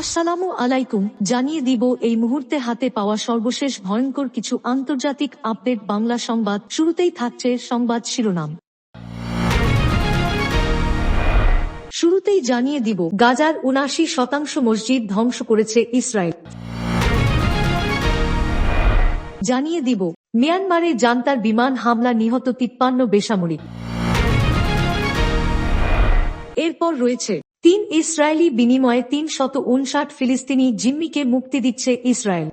আসসালামু আলাইকুম, জানিয়ে দিব এই মুহূর্তে হাতে পাওয়া সর্বশেষ ভয়ঙ্কর কিছু আন্তর্জাতিক আপডেট বাংলা সংবাদ। শুরুতেই থাকছে সংবাদ শিরোনাম। শুরুতেই জানিয়ে দিব, গাজার উনাশি শতাংশ মসজিদ ধ্বংস করেছে ইসরায়েল। জানিয়ে দিব, মিয়ানমারে জান্তার বিমান হামলা নিহত তিপ্পান্ন বেসামরিক। এরপর রয়েছে তিন ইসরায়েলি বিনিময়ে তিন শত উনষাট ফিলিস্তিনি জিম্মিকে মুক্তি দিচ্ছে ইসরায়েল।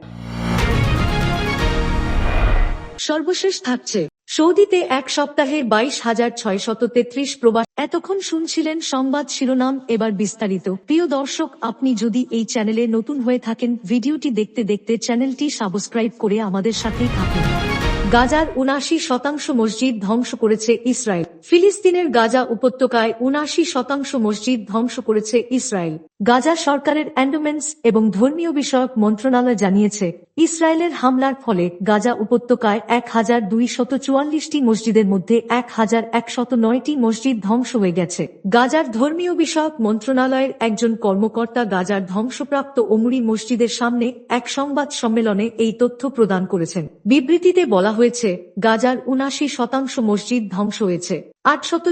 সর্বশেষ থাকছে, সৌদিতে এক সপ্তাহে বাইশ হাজার ছয় শত তেত্রিশ প্রবাস। এতক্ষণ শুনছিলেন সংবাদ শিরোনাম, এবার বিস্তারিত। প্রিয় দর্শক, আপনি যদি এই চ্যানেলে নতুন হয়ে থাকেন, ভিডিওটি দেখতে দেখতে চ্যানেলটি সাবস্ক্রাইব করে আমাদের সাথেই থাকুন। গাজার উনাশি শতাংশ মসজিদ ধ্বংস করেছে ইসরায়েল। ফিলিস্তিনের গাজা উপত্যকায় উনাশি শতাংশ মসজিদ ধ্বংস করেছে ইসরায়েল। গাজা সরকারের অ্যান্ডোমেন্টস এবং ধর্মীয় বিষয়ক মন্ত্রণালয় জানিয়েছে, ইসরায়েলের হামলার ফলে গাজা উপত্যকায় এক হাজার দুইশত চুয়াল্লিশটি মসজিদের মধ্যে এক হাজার একশত নয়টি মসজিদ ধ্বংস হয়ে গেছে। গাজার ধর্মীয় বিষয়ক মন্ত্রণালয়ের একজন কর্মকর্তা গাজার ধ্বংসপ্রাপ্ত ওমরি মসজিদের সামনে এক সংবাদ সম্মেলনে এই তথ্য প্রদান করেছেন। বিবৃতিতে বলা হয়েছে, গাজার উনাশি শতাংশ মসজিদ ধ্বংস হয়েছে। আটশত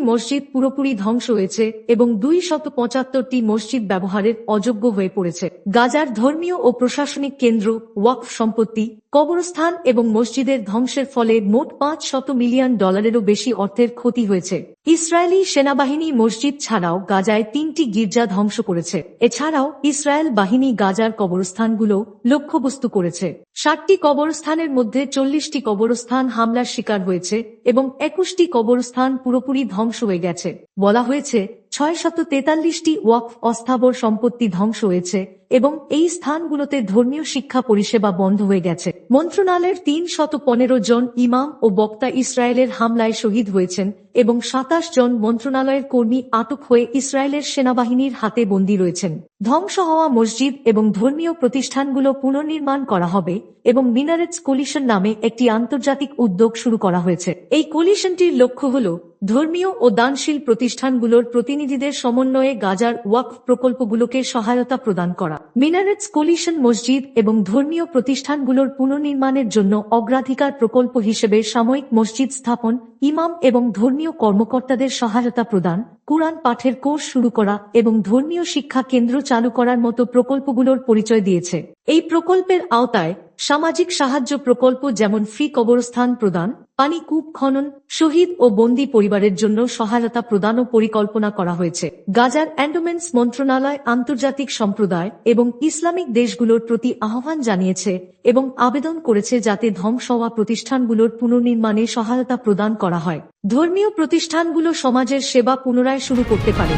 মসজিদ পুরোপুরি ধ্বংস হয়েছে এবং দুই শত পঁচাত্তরটি মসজিদ ব্যবহারের অযোগ্য হয়ে পড়েছে। গাজার ধর্মীয় ও প্রশাসনিক কেন্দ্র ওয়াকফ সম্পত্তি, কবরস্থান এবং মসজিদের ধ্বংসের ফলে মোট পাঁচ শত মিলিয়ন ডলারেরও বেশি অর্থের ক্ষতি হয়েছে। ইসরায়েলি সেনাবাহিনী মসজিদ ছাড়াও গাজায় তিনটি গির্জা ধ্বংস করেছে। এছাড়াও ইসরায়েল বাহিনী গাজার কবরস্থানগুলো লক্ষ্যবস্তু করেছে। ষাটটি কবরস্থানের মধ্যে চল্লিশটি কবরস্থান হামলার শিকার হয়েছে এবং একুশটি কবরস্থান পুরোপুরি ধ্বংস হয়ে গেছে। বলা হয়েছে, ছয় শত তেতাল্লিশটি ওয়াকফ অস্থাবর সম্পত্তি ধ্বংস হয়েছে এবং এই স্থানগুলোতে ধর্মীয় শিক্ষা পরিষেবা বন্ধ হয়ে গেছে। মন্ত্রণালয়ের তিন শত পনেরো জন ইমাম ও বক্তা ইসরায়েলের হামলায় শহীদ হয়েছেন এবং সাতাশ জন মন্ত্রণালয়ের কর্মী আটক হয়ে ইসরায়েলের সেনাবাহিনীর হাতে বন্দী রয়েছেন। ধ্বংস হওয়া মসজিদ এবং ধর্মীয় প্রতিষ্ঠানগুলো পুনর্নির্মাণ করা হবে এবং মিনারেটস কলিশন নামে একটি আন্তর্জাতিক উদ্যোগ শুরু করা হয়েছে। এই কলিশনটির লক্ষ্য হল ধর্মীয় ও দানশীল প্রতিষ্ঠানগুলোর প্রতিনিধিদের সমন্বয়ে গাজার ওয়াকফ প্রকল্পগুলোকে সহায়তা প্রদান করা। মিনারেটস কোলিশন মসজিদ এবং ধর্মীয় প্রতিষ্ঠানগুলোর পুনর্নির্মাণের জন্য অগ্রাধিকার প্রকল্প হিসেবে সাময়িক মসজিদ স্থাপন ইমাম এবং ধর্মীয় কর্মকর্তাদের সহায়তা প্রদান, কোরআন পাঠের কোর্স শুরু করা এবং ধর্মীয় শিক্ষা কেন্দ্র চালু করার মতো প্রকল্পগুলোর পরিচয় দিয়েছে। এই প্রকল্পের আওতায় সামাজিক সাহায্য প্রকল্প যেমন ফ্রি কবরস্থান প্রদান, পানি কূপ খনন, শহীদ ও বন্দী পরিবারের জন্য সহায়তা প্রদান ও পরিকল্পনা করা হয়েছে। গাজার অ্যান্ডোমেন্টস মন্ত্রণালয় আন্তর্জাতিক সম্প্রদায় এবং ইসলামিক দেশগুলোর প্রতি আহ্বান জানিয়েছে এবং আবেদন করেছে যাতে ধ্বংস হওয়া প্রতিষ্ঠানগুলোর পুনর্নির্মাণে সহায়তা প্রদান করা হয়। ধর্মীয় প্রতিষ্ঠানগুলো সমাজের সেবা পুনরায় শুরু করতে পারে।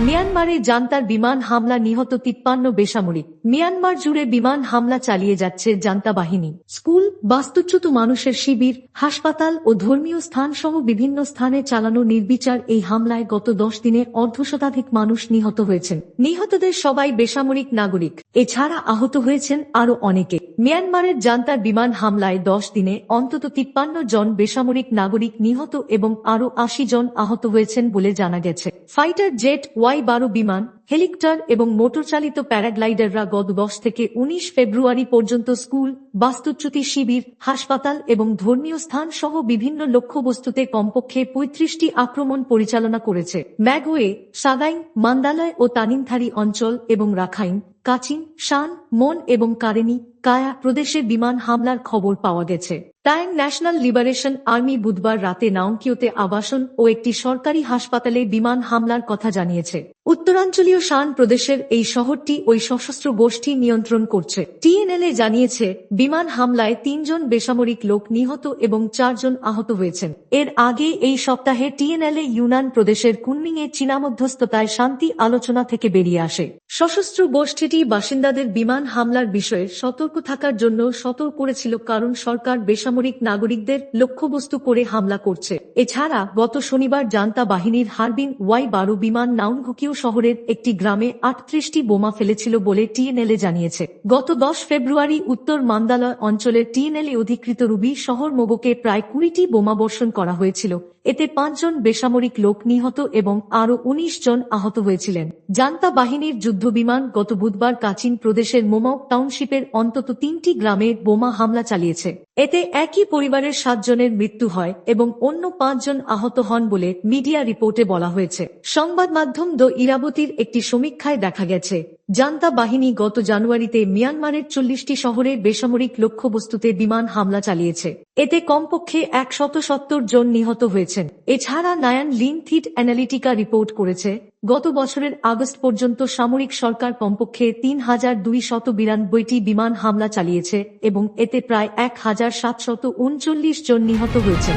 মিয়ানমারে জান্তার বিমান হামলা নিহত তিপ্পান্ন বেসামরিক। মিয়ানমার জুড়ে বিমান হামলা চালিয়ে যাচ্ছে জান্তা বাহিনী। স্কুল, বাস্তুচ্যুত মানুষের শিবির, হাসপাতাল ও ধর্মীয় স্থান সহ বিভিন্ন স্থানে চালানো নির্বিচার এই হামলায় গত দশ দিনে অর্ধশতাধিক মানুষ নিহত হয়েছেন। নিহতদের সবাই বেসামরিক নাগরিক। এছাড়া আহত হয়েছেন আরও অনেকে। মিয়ানমারের জান্তার বিমান হামলায় দশ দিনে অন্তত তিপ্পান্ন জন বেসামরিক নাগরিক নিহত এবং আরও আশি জন আহত হয়েছেন বলে জানা গেছে। ফাইটার জেট ওয়াই বারো বিমান, হেলিকপ্টার এবং মোটরচালিত প্যারাগ্লাইডাররা গত দশ থেকে উনিশ ফেব্রুয়ারি পর্যন্ত স্কুল, বাস্তুচ্যুতি শিবির, হাসপাতাল এবং ধর্মীয় স্থান সহ বিভিন্ন লক্ষ্যবস্তুতে কমপক্ষে পঁয়ত্রিশটি আক্রমণ পরিচালনা করেছে। ম্যাগওয়ে সাগাইন মান্দালয় ও তানিমথারি অঞ্চল এবং রাখাইন, কাচিন, শান মন এবং কারেনি কায়া প্রদেশে বিমান হামলার খবর পাওয়া গেছে। টাইম ন্যাশনাল লিবারেশন আর্মি বুধবার রাতে নাউকিওতে আবাসন ও একটি সরকারি হাসপাতালে বিমান হামলার কথা জানিয়েছে। উত্তরাঞ্চলীয় শান প্রদেশের এই শহরটি ওই সশস্ত্র গোষ্ঠী নিয়ন্ত্রণ করছে। টিএনএলএ জানিয়েছে, বিমান হামলায় তিনজন বেসামরিক লোক নিহত এবং চারজন আহত হয়েছেন। এর আগে এই সপ্তাহে টিএনএলএ ইউনান প্রদেশের কুনমিং এ চীনা মধ্যস্থতায় শান্তি আলোচনা থেকে বেরিয়ে আসে। সশস্ত্র গোষ্ঠীটি বাসিন্দাদের বিমান হামলার বিষয়ে সতর্ক থাকার জন্য সতর্ক করেছিল কারণ সরকার বেসামরিক নাগরিকদের লক্ষ্যবস্তু করে হামলা করছে। এছাড়া গত শনিবার জান্তা বাহিনীর হারবিন ওয়াই বারো বিমান নাউনঘুকিও শহরের একটি গ্রামে আটত্রিশটি বোমা ফেলেছিল বলে টিএনএলএ জানিয়েছে। গত দশ ফেব্রুয়ারি উত্তর মান্দালয় অঞ্চলের টিএনএলএ অধিকৃত রুবি শহর মোগোকে প্রায় কুড়িটি বোমা বর্ষণ করা হয়েছিল। এতে পাঁচজন বেসামরিক লোক নিহত এবং আরও উনিশ জন আহত হয়েছিলেন। জান্তা বাহিনীর যুদ্ধবিমান গত বুধবার কাচিন প্রদেশের মোমাও টাউনশিপের অন্তত তিনটি গ্রামে বোমা হামলা চালিয়েছে। এতে একই পরিবারের সাতজনের মৃত্যু হয় এবং অন্য পাঁচজন আহত হন বলে মিডিয়া রিপোর্টে বলা হয়েছে। সংবাদ মাধ্যম দ্য ইরাবতীর একটি সমীক্ষায় দেখা গেছে, জান্তা বাহিনী গত জানুয়ারিতে মিয়ানমারের চল্লিশটি শহরে বেসামরিক লক্ষ্যবস্তুতে বিমান হামলা চালিয়েছে। এতে কমপক্ষে একশত সত্তর জন নিহত হয়েছেন। এছাড়া নায়ান লিনথিট অ্যানালিটিকা রিপোর্ট করেছে, গত বছরের আগস্ট পর্যন্ত সামরিক সরকার কমপক্ষে তিন হাজার দুই শত বিরানব্বইটি বিমান হামলা চালিয়েছে এবং এতে প্রায় এক হাজার সাতশত উনচল্লিশ জন নিহত হয়েছেন।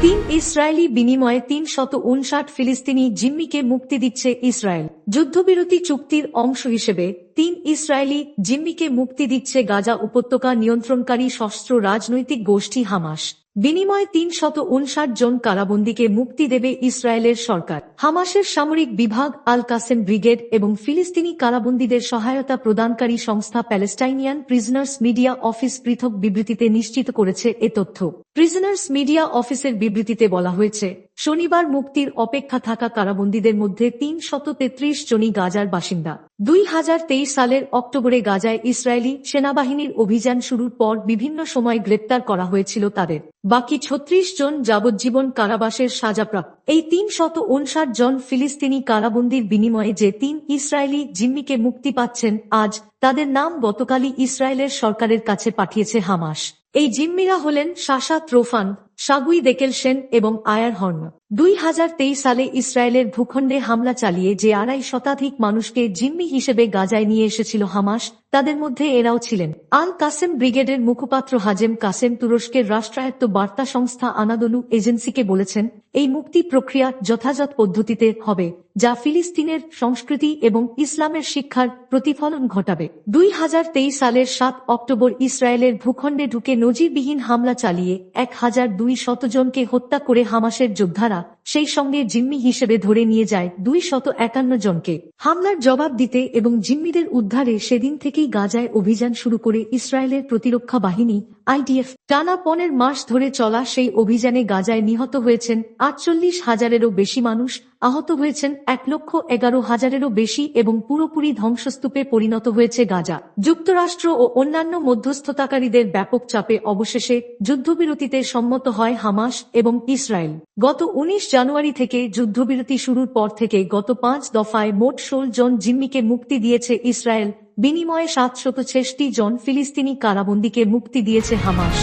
তিন ইসরায়েলি বিনিময়ে তিন শত উনষাট ফিলিস্তিনি জিম্মিকে মুক্তি দিচ্ছে ইসরায়েল। যুদ্ধবিরতি চুক্তির অংশ হিসেবে তিন ইসরায়েলি জিম্মিকে মুক্তি দিচ্ছে গাজা উপত্যকা নিয়ন্ত্রণকারী সশস্ত্র রাজনৈতিক গোষ্ঠী হামাস। বিনিময়ে তিন শত উনষাট জন কারাবন্দীকে মুক্তি দেবে ইসরায়েলের সরকার। হামাসের সামরিক বিভাগ আল কাসেম ব্রিগেড এবং ফিলিস্তিনি কারাবন্দীদের সহায়তা প্রদানকারী সংস্থা প্যালেস্টাইনিয়ান প্রিজনার্স মিডিয়া অফিস পৃথক বিবৃতিতে নিশ্চিত করেছে এ তথ্য। প্রিজনার্স মিডিয়া অফিসের বিবৃতিতে বলা হয়েছে, শনিবার মুক্তির অপেক্ষা থাকা কারাবন্দীদের মধ্যে তিন শত তেত্রিশ জনই গাজার বাসিন্দা। দুই হাজার তেইশ সালের অক্টোবরে গাজায় ইসরায়েলি সেনাবাহিনীর অভিযান শুরুর পর বিভিন্ন সময় গ্রেপ্তার করা হয়েছিল তাদের। বাকি ছত্রিশ জন যাবজ্জীবন কারাবাসের সাজাপ্রাপ্ত এই তিন শত উনষাট জন ফিলিস্তিনি কারাবন্দির বিনিময়ে যে তিন ইসরায়েলি জিম্মিকে মুক্তি পাচ্ছেন, আজ তাদের নাম গতকালই ইসরায়েলের সরকারের কাছে পাঠিয়েছে হামাস। এই জিম্মিরা হলেন সাশা ত্রোফান সাগুই দেকেল সেন এবং আয়ার হর্ন দুই হাজার তেইশ সালে ইসরায়েলের ভূখণ্ডে হামলা চালিয়ে যে আড়াই শতাধিক মানুষকে জিম্মি হিসেবে গাজায় নিয়ে এসেছিল হামাস, তাদের মধ্যে এরাও ছিলেন। আল কাসেম ব্রিগেডের মুখপাত্র হাজেম কাসেম তুরস্কের রাষ্ট্রায়ত্ত বার্তা সংস্থা আনাদলু এজেন্সিকে বলেছেন, এই মুক্তি প্রক্রিয়া যথাযথ পদ্ধতিতে হবে, যা ফিলিস্তিনের সংস্কৃতি এবং ইসলামের শিক্ষার প্রতিফলন ঘটাবে। দুই হাজার তেইশ সালের সাত অক্টোবর ইসরায়েলের ভূখণ্ডে ঢুকে নজিরবিহীন হামলা চালিয়ে এক হাজার দুই শতজনকে হত্যা করে হামাসের যোদ্ধারা 하나 সেই সঙ্গে জিম্মি হিসেবে ধরে নিয়ে যায় দুই শত একান্ন জনকে। হামলার জবাব দিতে এবং জিম্মিদের উদ্ধারে সেদিন থেকেই গাজায় অভিযান শুরু করে ইসরায়েলের প্রতিরক্ষা বাহিনী, আইডিএফ। টানা পনেরো মাস ধরে চলা সেই অভিযানে গাজায় নিহত হয়েছেন আটচল্লিশ হাজারেরও বেশি মানুষ, আহত হয়েছেন এক লক্ষ এগারো হাজারেরও বেশি এবং পুরোপুরি ধ্বংসস্তূপে পরিণত হয়েছে গাজা। যুক্তরাষ্ট্র ও অন্যান্য মধ্যস্থতাকারীদের ব্যাপক চাপে অবশেষে যুদ্ধবিরতিতে সম্মত হয় হামাস এবং ইসরায়েল। গত উনিশ জানুয়ারি থেকে যুদ্ধবিরতি শুরুর পর থেকে গত পাঁচ দফায় মোট ষোল জন জিম্মিকে মুক্তি দিয়েছে ইসরায়েল। বিনিময়ে সাতশত ছেষট্টি জন ফিলিস্তিনি কারাবন্দীকে মুক্তি দিয়েছে হামাস।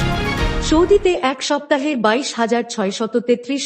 সৌদিতে এক সপ্তাহে বাইশ হাজার ছয়শত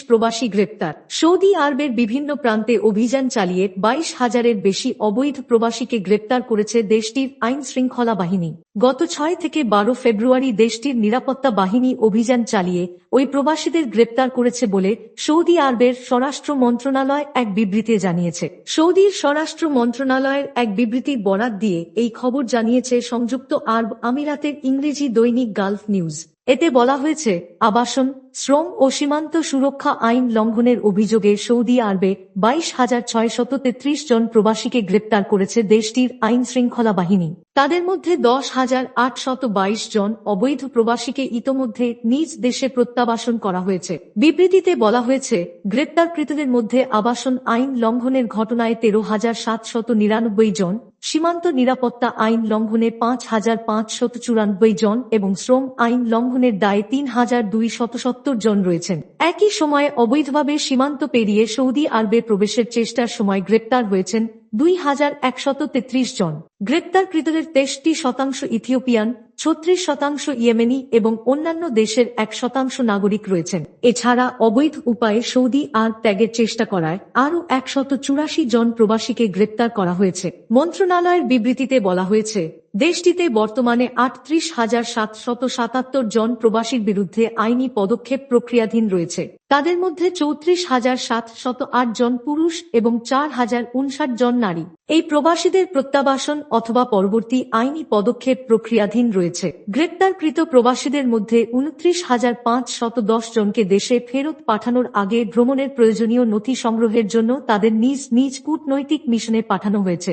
প্রবাসী গ্রেপ্তার। সৌদি আরবের বিভিন্ন প্রান্তে অভিযান চালিয়ে বাইশ হাজারের বেশি অবৈধ প্রবাসীকে গ্রেপ্তার করেছে দেশটির আইন শৃঙ্খলা বাহিনী। গত ছয় থেকে বারো ফেব্রুয়ারি দেশটির নিরাপত্তা বাহিনী অভিযান চালিয়ে ওই প্রবাসীদের গ্রেপ্তার করেছে বলে সৌদি আরবের স্বরাষ্ট্র মন্ত্রণালয় এক বিবৃতি জানিয়েছে। সৌদির স্বরাষ্ট্র মন্ত্রণালয়ের এক বিবৃতি বরাত দিয়ে এই খবর জানিয়েছে সংযুক্ত আরব আমিরাতের ইংরেজি দৈনিক গালফ নিউজ। এতে বলা হয়েছে আবাসন শ্রম ও সীমান্ত সুরক্ষা আইন লঙ্ঘনের অভিযোগে সৌদি আরবে বাইশ হাজার ছয়শত তেত্রিশ জন প্রবাসীকে গ্রেপ্তার করেছে দেশটির আইন শৃঙ্খলা বাহিনী। তাদের মধ্যে দশ হাজার আটশত বাইশ জন অবৈধ প্রবাসীকে ইতোমধ্যে নিজ দেশে প্রত্যাবাসন করা হয়েছে। বিবৃতিতে বলা হয়েছে, গ্রেপ্তারকৃতদের মধ্যে আবাসন আইন লঙ্ঘনের ঘটনায় তেরো হাজার সাতশত নিরানব্বই জন, সীমান্ত নিরাপত্তা আইন লঙ্ঘনে পাঁচ হাজার পাঁচশত চুরানব্বই জন এবং শ্রম আইন লঙ্ঘনের দায়ে তিন হাজার দুই শত সত্তর জন রয়েছেন। একই সময়ে অবৈধভাবে সীমান্ত পেরিয়ে সৌদি আরবে প্রবেশের চেষ্টার সময় গ্রেপ্তার হয়েছেন দুই হাজার একশত তেত্রিশ জন। গ্রেপ্তারকৃতদের তেষট্টি শতাংশ ইথিওপিয়ান, ছত্রিশ শতাংশ ইয়েমেনি এবং অন্যান্য দেশের এক শতাংশ নাগরিক রয়েছেন। এছাড়া অবৈধ উপায়ে সৌদি আরব ত্যাগের চেষ্টা করায় আরও একশত চুরাশি জন প্রবাসীকে গ্রেপ্তার করা হয়েছে। মন্ত্রণালয়ের বিবৃতিতে বলা হয়েছে, দেশটিতে বর্তমানে আটত্রিশ হাজার সাতশত সাতাত্তর জন প্রবাসীর বিরুদ্ধে আইনি পদক্ষেপ প্রক্রিয়াধীন রয়েছে। তাদের মধ্যে চৌত্রিশ হাজার সাতশত আট জন পুরুষ এবং চার হাজার উনষাট জন নারী। এই প্রবাসীদের প্রত্যাবাসন অথবা পরবর্তী আইনি পদক্ষেপ প্রক্রিয়াধীন রয়েছে। গ্রেপ্তারকৃত প্রবাসীদের মধ্যে উনত্রিশ হাজার পাঁচ শত দশ জনকে দেশে ফেরত পাঠানোর আগে ভ্রমণের প্রয়োজনীয় নথি সংগ্রহের জন্য তাদের নিজ নিজ কূটনৈতিক মিশনে পাঠানো হয়েছে।